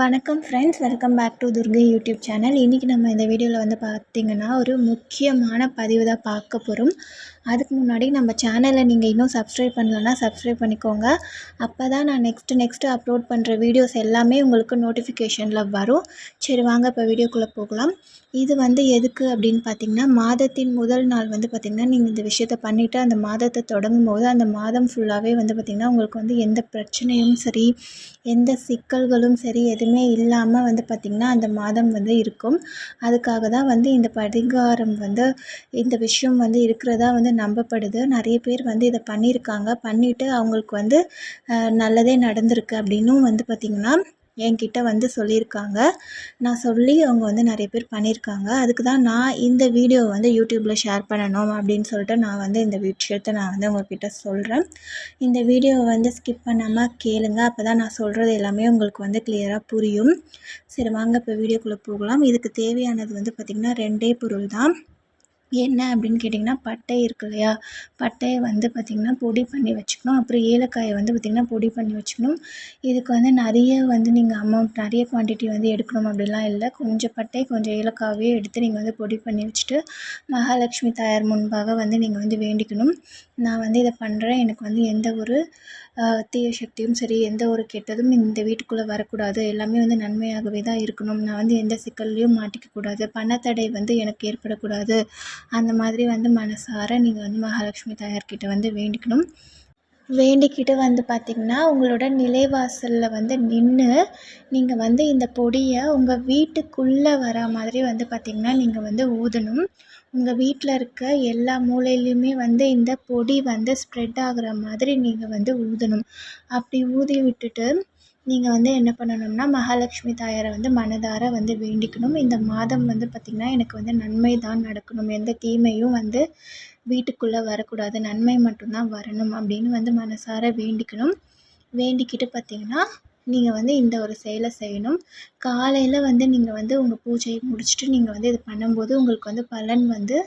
வணக்கம் friends welcome back to Durgai YouTube channel இன்றைக்கி நம்ம இந்த வீடியோவில் வந்து பார்த்திங்கன்னா ஒரு முக்கியமான பதிவு தான் பார்க்க போகிறோம் அதுக்கு முன்னாடி நம்ம சேனலை நீங்கள் இன்னும் சப்ஸ்கிரைப் பண்ணலன்னா சப்ஸ்கிரைப் பண்ணிக்கோங்க. அப்போ தான் நான் நெக்ஸ்ட்டு நெக்ஸ்ட்டு அப்லோட் பண்ணுற வீடியோஸ் எல்லாமே உங்களுக்கு நோட்டிஃபிகேஷனில் வரும். சரி வாங்க இப்போ வீடியோக்குள்ளே போகலாம். இது வந்து எதுக்கு அப்படின்னு பார்த்திங்கன்னா மாதத்தின் முதல் நாள் வந்து பார்த்திங்கன்னா நீங்கள் இந்த விஷயத்த பண்ணிவிட்டு அந்த மாதத்தை தொடங்கும் போது அந்த மாதம் ஃபுல்லாகவே வந்து பார்த்திங்கன்னா உங்களுக்கு வந்து எந்த பிரச்சனையும் சரி எந்த சிக்கல்களும் சரி எது எதுவுமே இல்லாமல் வந்து பார்த்திங்கன்னா அந்த மாதம் வந்து இருக்கும். அதுக்காக தான் வந்து இந்த பரிகாரம் வந்து இந்த விஷயம் வந்து இருக்கிறதா வந்து நம்பப்படுது. நிறைய பேர் வந்து இதை பண்ணியிருக்காங்க. பண்ணிவிட்டு அவங்களுக்கு வந்து நல்லதே நடந்திருக்கு அப்படின்னும் வந்து பார்த்திங்கன்னா என்கிட்ட வந்து சொல்லியிருக்காங்க. நான் சொல்லி அவங்க வந்து நிறைய பேர் பண்ணியிருக்காங்க. அதுக்கு தான் நான் இந்த வீடியோவை வந்து யூடியூப்பில் ஷேர் பண்ணணும் அப்படின்னு சொல்லிட்டு நான் வந்து இந்த விஷயத்த நான் வந்து உங்கள்கிட்ட சொல்கிறேன் இந்த வீடியோவை வந்து ஸ்கிப் பண்ணாமல் கேளுங்க. அப்போ தான் நான் சொல்கிறது எல்லாமே உங்களுக்கு வந்து கிளியராக புரியும். சரி வாங்க இப்போ வீடியோக்குள்ளே போகலாம். இதுக்கு தேவையானது வந்து பார்த்திங்கன்னா ரெண்டே பொருள் தான். என்ன அப்படின்னு கேட்டிங்கன்னா பட்டை இருக்கு இல்லையா? பட்டையை வந்து பார்த்திங்கன்னா பொடி பண்ணி வச்சுக்கணும். அப்புறம் ஏலக்காயை வந்து பார்த்திங்கன்னா பொடி பண்ணி வச்சுக்கணும். இதுக்கு வந்து நிறைய வந்து நீங்கள் அமௌண்ட் நிறைய குவான்டிட்டி வந்து எடுக்கணும் அப்படிலாம் இல்லை. கொஞ்சம் பட்டை கொஞ்சம் ஏலக்காவே எடுத்து நீங்கள் வந்து பொடி பண்ணி வச்சுட்டு மகாலட்சுமி தாயார் முன்பாக வந்து நீங்கள் வந்து வேண்டிக்கணும். நான் வந்து இதை பண்ணுறேன் எனக்கு வந்து எந்த ஒரு தீய சக்தியும் சரி எந்த ஒரு கெட்டதும் இந்த வீட்டுக்குள்ளே வரக்கூடாது. எல்லாமே வந்து நன்மையாகவே தான் இருக்கணும். நான் வந்து எந்த சிக்கல்லையும் மாட்டிக்கக்கூடாது. பணத்தடை வந்து எனக்கு ஏற்படக்கூடாது. அந்த மாதிரி வந்து மனசார நீங்கள் வந்து மகாலட்சுமி தாயார்கிட்ட வந்து வேண்டிக்கணும். வேண்டிக்கிட்டு வந்து பார்த்திங்கன்னா உங்களோட நிலைவாசலில் வந்து நின்று நீங்கள் வந்து இந்த பொடியை உங்கள் வீட்டுக்குள்ளே வர மாதிரி வந்து பார்த்திங்கன்னா நீங்கள் வந்து ஊதணும். உங்கள் வீட்டில் இருக்க எல்லா மூலையிலையுமே வந்து இந்த பொடி வந்து ஸ்ப்ரெட் ஆகிற மாதிரி நீங்கள் வந்து ஊதணும். அப்படி ஊதி விட்டுட்டு நீங்கள் வந்து என்ன பண்ணணும்னா மகாலட்சுமி தாயாரை வந்து மனதார வந்து வேண்டிக்கணும். இந்த மாதம் வந்து பார்த்திங்கன்னா எனக்கு வந்து நன்மை தான் நடக்கணும். எந்த தீமையும் வந்து வீட்டுக்குள்ளே வரக்கூடாது. நன்மை மட்டும்தான் வரணும் அப்படின்னு வந்து மனசார வேண்டிக்கணும். வேண்டிக்கிட்டு பார்த்திங்கன்னா நீங்கள் வந்து இந்த ஒரு செயலை செய்யணும். காலையில் வந்து நீங்கள் வந்து உங்கள் பூஜையை முடிச்சுட்டு நீங்கள் வந்து இது பண்ணும்போது உங்களுக்கு வந்து பலன் வந்து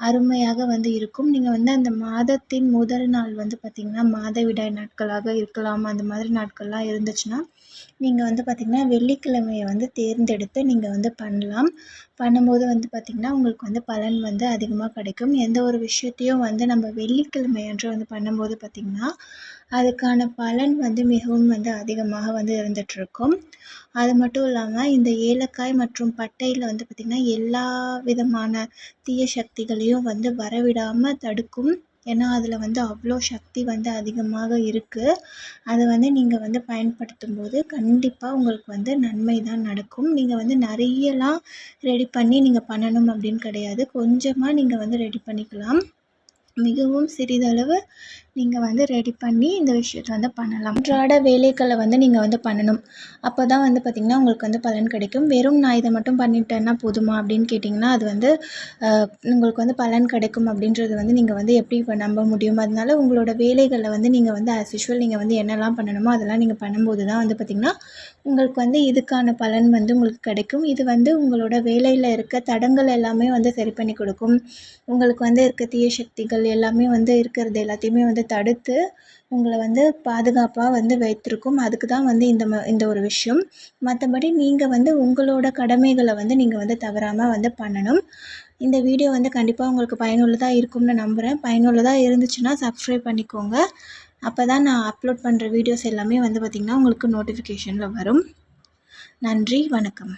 அருமையாக வந்து இருக்கும். நீங்கள் வந்து அந்த மாதத்தின் முதல் நாள் வந்து பார்த்திங்கன்னா மாதவிடாய் நாட்களாக இருக்கலாம். அந்த மாதிரி நாட்கள்லாம் இருந்துச்சுன்னா நீங்கள் வந்து பார்த்திங்கன்னா வெள்ளிக்கிழமையை வந்து தேர்ந்தெடுத்து நீங்கள் வந்து பண்ணலாம். பண்ணும்போது வந்து பார்த்திங்கன்னா உங்களுக்கு வந்து பலன் வந்து அதிகமாக கிடைக்கும். எந்த ஒரு விஷயத்தையும் வந்து நம்ம வெள்ளிக்கிழமை அன்று வந்து பண்ணும்போது பார்த்திங்கன்னா அதுக்கான பலன் வந்து மிகவும் வந்து அதிகமாக வந்து இருந்துகிட்ருக்கும். அது மட்டும் இல்லாமல் இந்த ஏலக்காய் மற்றும் பட்டையில் வந்து பார்த்திங்கன்னா எல்லா விதமான தீய சக்திகளையும் வந்து வரவிடாமல் தடுக்கும். ஏன்னா அதில் வந்து அவ்வளோ சக்தி வந்து அதிகமாக இருக்குது அதை வந்து நீங்கள் வந்து பயன்படுத்தும் போது கண்டிப்பாக உங்களுக்கு வந்து நன்மை தான் நடக்கும். நீங்கள் வந்து நிறையலாம் ரெடி பண்ணி நீங்கள் பண்ணணும் அப்படின்னு கிடையாது. கொஞ்சமாக நீங்கள் வந்து ரெடி பண்ணிக்கலாம். மிகவும் சிறிதளவு நீங்கள் வந்து ரெடி பண்ணி இந்த விஷயத்தை வந்து பண்ணலாம். அன்றாட வேலைகளை வந்து நீங்கள் வந்து பண்ணணும். அப்போ தான் வந்து பார்த்திங்கன்னா உங்களுக்கு வந்து பலன் கிடைக்கும். வெறும் நான் இதை மட்டும் பண்ணிட்டேன்னா போதுமா அப்படின்னு கேட்டிங்கன்னா அது வந்து உங்களுக்கு வந்து பலன் கிடைக்கும் அப்படின்றது வந்து நீங்கள் வந்து எப்படி இப்போ நம்ப முடியும்? அதனால உங்களோட வேலைகளை வந்து நீங்கள் வந்து ஆஸ் யூஷுவல் நீங்கள் வந்து என்னெல்லாம் பண்ணணுமோ அதெல்லாம் நீங்கள் பண்ணும்போது தான் வந்து பார்த்திங்கன்னா உங்களுக்கு வந்து இதுக்கான பலன் வந்து உங்களுக்கு கிடைக்கும். இது வந்து உங்களோட வேலையில் இருக்க தடங்கள் எல்லாமே வந்து சரி பண்ணி கொடுக்கும். உங்களுக்கு வந்து இருக்க தீய சக்திகள் எல்லாமே வந்து இருக்கிறது எல்லாத்தையுமே வந்து தடுத்து உங்களை வந்து பாதுகாப்பாக வந்து வைத்திருக்கும். அதுக்கு தான் வந்து இந்த ம இந்த ஒரு விஷயம். மற்றபடி நீங்கள் வந்து உங்களோட கடமைகளை வந்து நீங்கள் வந்து தவறாமல் வந்து பண்ணணும். இந்த வீடியோ வந்து கண்டிப்பாக உங்களுக்கு பயனுள்ளதாக இருக்கும்னு நம்புகிறேன் பயனுள்ளதாக இருந்துச்சுன்னா சப்ஸ்கிரைப் பண்ணிக்கோங்க. அப்போ தான் நான் அப்லோட் பண்ணுற வீடியோஸ் எல்லாமே வந்து பார்த்திங்கன்னா உங்களுக்கு நோட்டிஃபிகேஷனில் வரும். நன்றி வணக்கம்.